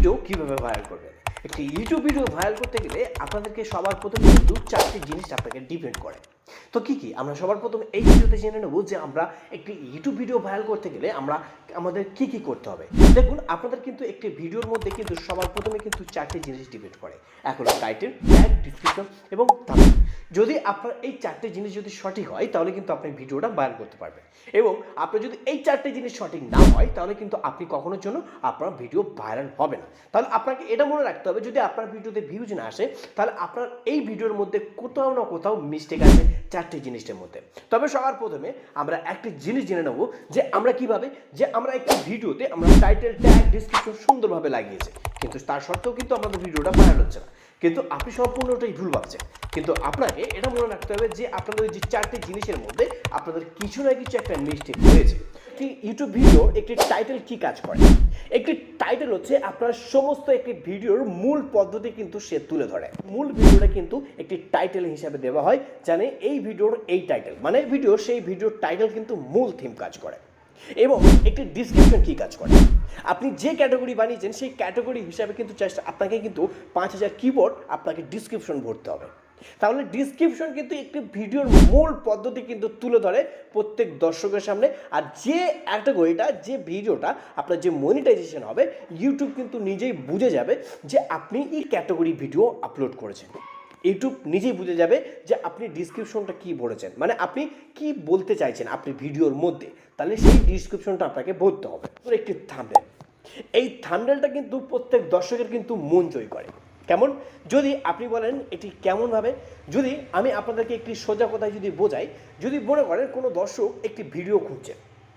Video কীভাবে viral করবেন একটি ইউটিউব ভিডিও ভাইরাল করতে গেলে আপনাদেরকে সবার প্রথমে কিন্তু চারটি জিনিস আপনাকে ডিপেন্ড করে। তো কি কি? আমরা সবার প্রথমে এই ভিডিওতে জেনে নেব যে আমরা একটি ইউটিউব ভিডিও ভাইরাল করতে গেলে আমরা আমাদের কি কি করতে হবে। দেখুন, আপনাদের কিন্তু একটি ভিডিওর মধ্যে কিন্তু সবার প্রথমে কিন্তু চারটি জিনিস ডিপেন্ড করে। এক হলো টাইটেল ট্যাগ ডিসক্রিপশন এবং thumbnail। যদি আপনার এই চারটে জিনিস যদি সঠিক হয়, তাহলে কিন্তু আপনি ভিডিওটা ভাইরাল করতে পারবেন। এবং আপনার যদি এই চারটে জিনিস সঠিক না হয়, তাহলে কিন্তু আপনি কখনোর জন্য আপনার ভিডিও ভাইরাল হবে না। তাহলে আপনাকে এটা মনে রাখতে হবে, যদি আপনার ভিডিওতে ভিউজ না আসে, তাহলে আপনার এই ভিডিওর মধ্যে কোথাও না কোথাও মিস্টেক আছে চারটি জিনিসের মধ্যে। তবে সবার প্রথমে আমরা একটি জিনিস জেনে নেব যে আমরা কীভাবে, যে আমরা একটি ভিডিওতে আমরা টাইটেল ট্যাগ ডিসক্রিপশন সুন্দরভাবে লাগিয়েছি। কিন্তু তার সত্ত্বেও কিন্তু আমাদের ভিডিওটা ভাইরাল হচ্ছে না। কিন্তু আপনি সম্পূর্ণ ওটাই ভুল ভাবছেন। কিন্তু আপনাকে এটা মনে রাখতে হবে যে আপনাদের যে চারটি জিনিসের মধ্যে আপনাদের কিছু না কিছু একটা মিস্টেক হয়েছে কি ইউটিউব ভিডিও একটি টাইটেল কি কাজ করে? একটি টাইটেল হচ্ছে আপনার সমস্ত একটি ভিডিওর মূল পদ্ধতি কিন্তু সে তুলে ধরে। মূল ভিডিওটা কিন্তু একটি টাইটেল হিসাবে দেওয়া হয়, জানে এই ভিডিওর এই টাইটেল মানে ভিডিও সেই ভিডিওর টাইটেল কিন্তু মূল থিম কাজ করে। এবং একটি ডিসক্রিপশন কি কাজ করে? আপনি যে ক্যাটাগরি বানিয়েছেন, সেই ক্যাটাগরি হিসাবে কিন্তু চেষ্টা আপনাকে কিন্তু পাঁচ হাজার কিবোর্ড আপনাকে ডিসক্রিপশন ভরতে হবে। তাহলে ডিসক্রিপশন কিন্তু একটি ভিডিওর মূল পদ্ধতি কিন্তু তুলে ধরে প্রত্যেক দর্শকের সামনে। আর যে ক্যাটাগরিটা যে ভিডিওটা আপনার যে মনিটাইজেশন হবে ইউটিউব কিন্তু নিজেই বুঝে যাবে যে আপনি এই ক্যাটাগরি ভিডিও আপলোড করেছেন। ইউটিউব নিজেই বুঝে যাবে যে আপনি ডিসক্রিপশনটা কি বলেছেন। মানে আপনি কি বলতে চাইছেন আপনি ভিডিওর মধ্যে। তাহলে সেই ডিসক্রিপশনটা আপনাকে বলতে হবে। একটি থাম্বনেল এই থাম্বনেলটা কিন্তু প্রত্যেক দর্শকের কিন্তু মন জয় করে। কেমন? যদি আপনি বলেন এটি কেমনভাবে? যদি আমি আপনাদেরকে একটি সোজা কথায় যদি বোঝাই, যদি মনে করেন কোনো দর্শক একটি ভিডিও খুঁজছে,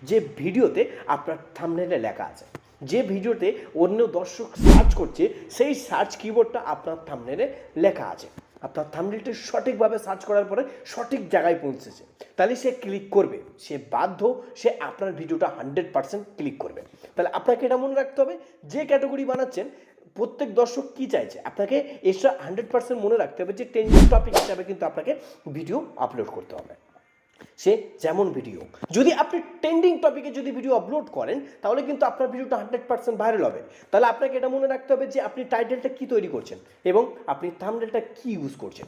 যে ভিডিওতে আপনার থাম্বনেলে লেখা আছে, যে ভিডিওতে অন্য দর্শক সার্চ করছে, সেই সার্চ কিবোর্ডটা আপনার থাম্বনেলে লেখা আছে। আপনার থাম্বনেলটি সঠিকভাবে সার্চ করার পরে সঠিক জায়গায় পৌঁছেছে। তাহলে সে ক্লিক করবে, সে বাধ্য, সে আপনার ভিডিওটা হান্ড্রেড পার্সেন্ট ক্লিক করবে। তাহলে আপনাকে এটা মনে রাখতে হবে, যে ক্যাটাগরি বানাচ্ছেন প্রত্যেক দর্শক কি চাইছে? আপনাকে এক্সট্রা হান্ড্রেড পার্সেন্ট মনে রাখতে হবে যে ট্রেন্ডিং টপিক হিসাবে কিন্তু আপনাকে ভিডিও আপলোড করতে হবে। সে যেমন ভিডিও যদি আপনি ট্রেন্ডিং টপিকে যদি ভিডিও আপলোড করেন, তাহলে কিন্তু আপনার ভিডিওটা হান্ড্রেড পার্সেন্ট ভাইরাল হবে। তাহলে আপনাকে এটা মনে রাখতে হবে যে আপনি টাইটেলটা কি তৈরি করছেন এবং আপনি থামডেলটা কি ইউজ করছেন।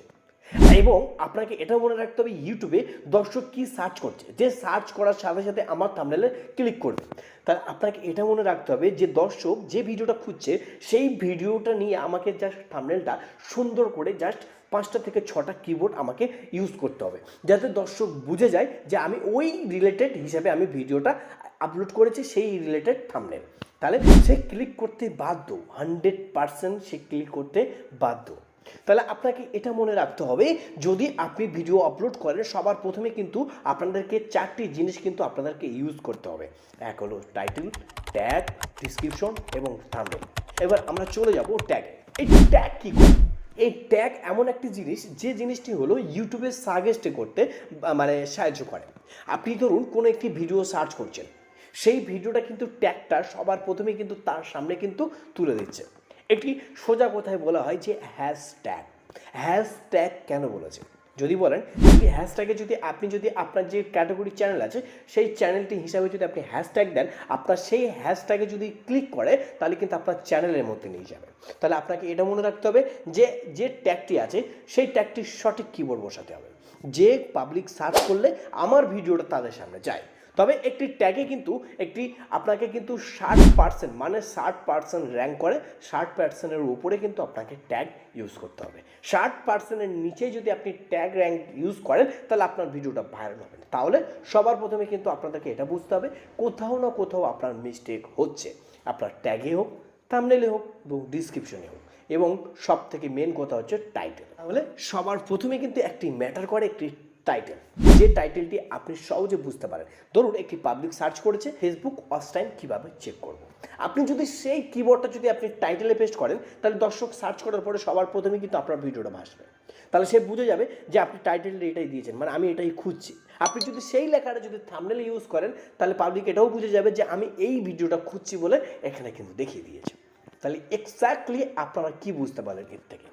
এবং আপনাকে এটা মনে রাখতে হবে ইউটিউবে দর্শক কি সার্চ করছে? যে সার্চ করার সাথে সাথে আমার থামনেলে ক্লিক করবে। তাহলে আপনাকে এটা মনে রাখতে হবে যে দর্শক যে ভিডিওটা খুঁজছে, সেই ভিডিওটা নিয়ে আমাকে জাস্ট থামনেলটা সুন্দর করে জাস্ট পাঁচটা থেকে ছটা কিবোর্ড আমাকে ইউজ করতে হবে। যাতে দর্শক বুঝে যায় যে আমি ওই রিলেটেড হিসাবে আমি ভিডিওটা আপলোড করেছি, সেই রিলেটেড থামনেল তাহলে সে ক্লিক করতে বাধ্য হান্ড্রেড পারসেন্ট সে ক্লিক করতে বাধ্য। তাহলে আপনাকে এটা মনে রাখতে হবে, যদি আপনি ভিডিও আপলোড করেন, সবার প্রথমে কিন্তু আপনাদেরকে চারটি জিনিস কিন্তু আপনাদেরকে ইউজ করতে হবে। এক হলো টাইটেল ট্যাগ ডিসক্রিপশন এবং থাম্বনেল এবার আমরা চলে যাব ট্যাগে এই ট্যাগ কী করে? এই ট্যাগ এমন একটি জিনিস, যে জিনিসটি হলো ইউটিউবে সাজেস্ট করতে মানে সাহায্য করে। আপনি ধরুন কোনো একটি ভিডিও সার্চ করছেন, সেই ভিডিওটা কিন্তু ট্যাগটা সবার প্রথমে কিন্তু তার সামনে কিন্তু তুলে দিচ্ছে। একটি সোজা কথায় বলা হয় যে হ্যাশট্যাগ হ্যাশট্যাগ কেন বলেছে? যদি বলেন, এই হ্যাশট্যাগে যদি আপনি যদি আপনার যে ক্যাটাগরি চ্যানেল আছে, সেই চ্যানেলটি হিসাবে যদি আপনি হ্যাশট্যাগ দেন, আপনার সেই হ্যাশট্যাগে যদি ক্লিক করে, তাহলে কিন্তু আপনার চ্যানেলের মধ্যে নিয়ে যাবে। তাহলে আপনাকে এটা মনে রাখতে হবে যে যে ট্যাগটি আছে, সেই ট্যাগটির সঠিক কিবোর্ড বসাতে হবে। যে পাবলিক সার্চ করলে আমার ভিডিওটা তাদের সামনে যায়। তবে একটি ট্যাগে কিন্তু একটি আপনাকে কিন্তু ষাট পার্সেন্ট মানে ষাট পার্সেন্ট র্যাঙ্ক করে, ষাট পার্সেন্টের উপরে কিন্তু আপনাকে ট্যাগ ইউজ করতে হবে। ষাট পার্সেন্টের নিচে যদি আপনি ট্যাগ র্যাঙ্ক ইউজ করেন, তাহলে আপনার ভিডিওটা ভাইরাল হবে না। তাহলে সবার প্রথমে কিন্তু আপনাদেরকে এটা বুঝতে হবে, কোথাও না কোথাও আপনার মিস্টেক হচ্ছে। আপনার ট্যাগে হোক থামনেলে হোক, এবং ডিসক্রিপশনে হোক। এবং সব থেকে মেন কথা হচ্ছে টাইটেল তাহলে সবার প্রথমে কিন্তু একটি ম্যাটার করে, একটি টাইটেল যে টাইটেলটি আপনি সহজে বুঝতে পারেন। ধরুন, একটি পাবলিক সার্চ করেছে ফেসবুক ওয়াচ টাইম কীভাবে চেক করব? আপনি যদি সেই কিবোর্ডটা যদি আপনি টাইটেলে পেস্ট করেন, তাহলে দর্শক সার্চ করার পরে সবার প্রথমে কিন্তু আপনার ভিডিওটা ভাসবে। তাহলে সে বুঝে যাবে যে আপনি টাইটেলটা এটাই দিয়েছেন মানে আমি এটাই খুঁজছি। আপনি যদি সেই লেখাটা যদি থামনেলে ইউজ করেন, তাহলে পাবলিক এটাও বুঝে যাবে যে আমি এই ভিডিওটা খুঁজছি বলে এখানে কিন্তু দেখিয়ে দিয়েছে। তাহলে এক্স্যাক্টলি আপনারা কি বুঝতে পারেন এর থেকে?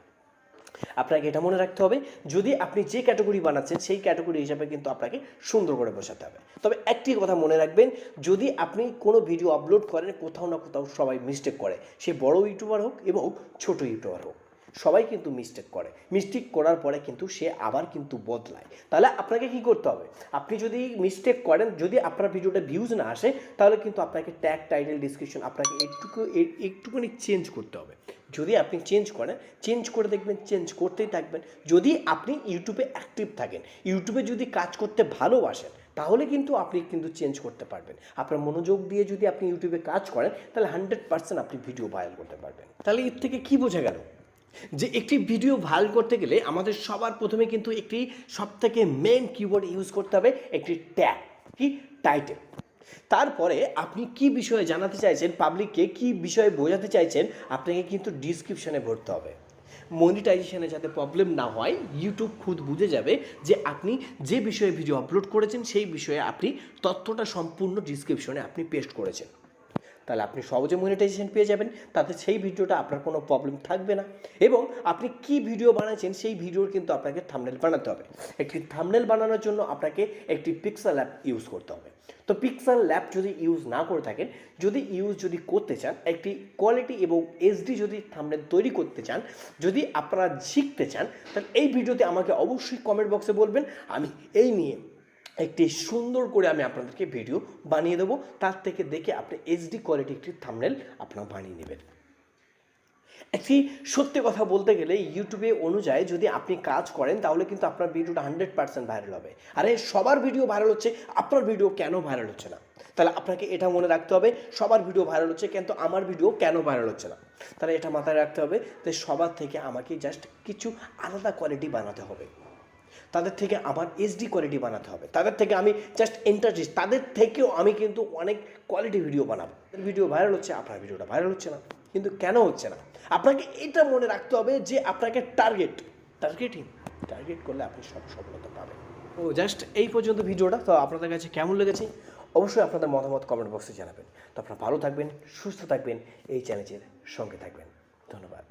আপনাকে এটা মনে রাখতে হবে, যদি আপনি যে ক্যাটাগরি বানাচ্ছেন, সেই ক্যাটাগরি হিসাবে কিন্তু আপনাকে সুন্দর করে বসাতে হবে। তবে একটি কথা মনে রাখবেন, যদি আপনি কোনো ভিডিও আপলোড করেন, কোথাও না কোথাও সবাই মিস্টেক করে। সে বড় ইউটিউবার হোক এবং ছোট ইউটিউবার হোক, সবাই কিন্তু মিস্টেক করে। মিস্টেক করার পরে কিন্তু সে আবার কিন্তু বদলায়। তাহলে আপনাকে কি করতে হবে? আপনি যদি মিস্টেক করেন, যদি আপনার ভিডিওটা ভিউজ না আসে, তাহলে কিন্তু আপনাকে ট্যাগ টাইটেল ডিসক্রিপশন আপনাকে একটুকু একটুখানি চেঞ্জ করতে হবে। যদি আপনি চেঞ্জ করেন চেঞ্জ করে দেখবেন চেঞ্জ করতেই থাকবেন। যদি আপনি ইউটিউবে অ্যাক্টিভ থাকেন ইউটিউবে যদি কাজ করতে ভালোবাসেন, তাহলে কিন্তু আপনি কিন্তু চেঞ্জ করতে পারবেন। আপনার মনোযোগ দিয়ে যদি আপনি ইউটিউবে কাজ করেন, তাহলে হান্ড্রেড পার্সেন্ট আপনি ভিডিও ভাইরাল করতে পারবেন। তাহলে এর থেকে কি বোঝা গেল? যে একটি ভিডিও ভাইরাল করতে গেলে আমাদের সবার প্রথমে কিন্তু একটি সবথেকে মেন কিওয়ার্ড ইউজ করতে হবে, একটি ট্যাগ কি? টাইটেল তারপরে আপনি কি বিষয়ে জানাতে চাইছেন পাবলিককে কি বিষয়ে বোঝাতে চাইছেন, আপনাকে কিন্তু ডিসক্রিপশনে ভরতে হবে। মনিটাইজেশনে যাতে প্রবলেম না হয় ইউটিউব খুদ বুঝে যাবে যে আপনি যে বিষয়ে ভিডিও আপলোড করেছেন, সেই বিষয়ে আপনি তথ্যটা সম্পূর্ণ ডিসক্রিপশনে আপনি পেস্ট করেছেন। তাহলে আপনি সহজে মনিটাইজেশন পেয়ে যাবেন। তাতে সেই ভিডিওটা আপনার কোনো প্রবলেম থাকবে না। এবং আপনি কি ভিডিও বানাচ্ছেন, সেই ভিডিওর কিন্তু আপনাকে থামনেল বানাতে হবে। একটি থামনেল বানানোর জন্য আপনাকে একটি পিক্সেল অ্যাপ ইউজ করতে হবে। তো পিক্সেল ল্যাব যদি ইউজ না করে থাকেন, যদি ইউজ যদি করতে চান, একটি কোয়ালিটি এবং এসডি যদি থামনেল তৈরি করতে চান, যদি আপনারা শিখতে চান, তাহলে এই ভিডিওতে আমাকে অবশ্যই কমেন্ট বক্সে বলবেন। আমি এই নিয়ে একটি সুন্দর করে আমি আপনাদেরকে ভিডিও বানিয়ে দেবো। তার থেকে দেখে আপনি এইচডি কোয়ালিটি একটি থামনেল আপনার বানিয়ে নেবেন। একটি সত্যি কথা বলতে গেলে ইউটিউবে অনুযায়ী যদি আপনি কাজ করেন, তাহলে কিন্তু আপনার ভিডিওটা হান্ড্রেড পার্সেন্ট ভাইরাল হবে। আরে, সবার ভিডিও ভাইরাল হচ্ছে, আপনার ভিডিও কেন ভাইরাল হচ্ছে না? তাহলে আপনাকে এটা মনে রাখতে হবে, সবার ভিডিও ভাইরাল হচ্ছে, কিন্তু আমার ভিডিও কেন ভাইরাল হচ্ছে না? তাহলে এটা মাথায় রাখতে হবে যে সবার থেকে আমাকে জাস্ট কিছু আলাদা কোয়ালিটি বানাতে হবে। তাদের থেকে আমার এইচডি কোয়ালিটি বানাতে হবে। তাদের থেকে আমি জাস্ট এন্টারটেস তাদের থেকেও আমি কিন্তু অনেক কোয়ালিটি ভিডিও বানাবো। ভিডিও ভাইরাল হচ্ছে, আপনার ভিডিওটা ভাইরাল হচ্ছে না। কিন্তু কেন হচ্ছে না? আপনাকে এটা মনে রাখতে হবে যে আপনাকে টার্গেট টার্গেটিং টার্গেট করলে আপনি সব সফলতা পাবেন। ও জাস্ট এই পর্যন্ত ভিডিওটা। তো আপনাদের কাছে কেমন লেগেছে? অবশ্যই আপনাদের মতামত কমেন্ট বক্সে জানাবেন। তো আপনারা ভালো থাকবেন, সুস্থ থাকবেন, এই চ্যালেঞ্জের সঙ্গে থাকবেন। ধন্যবাদ।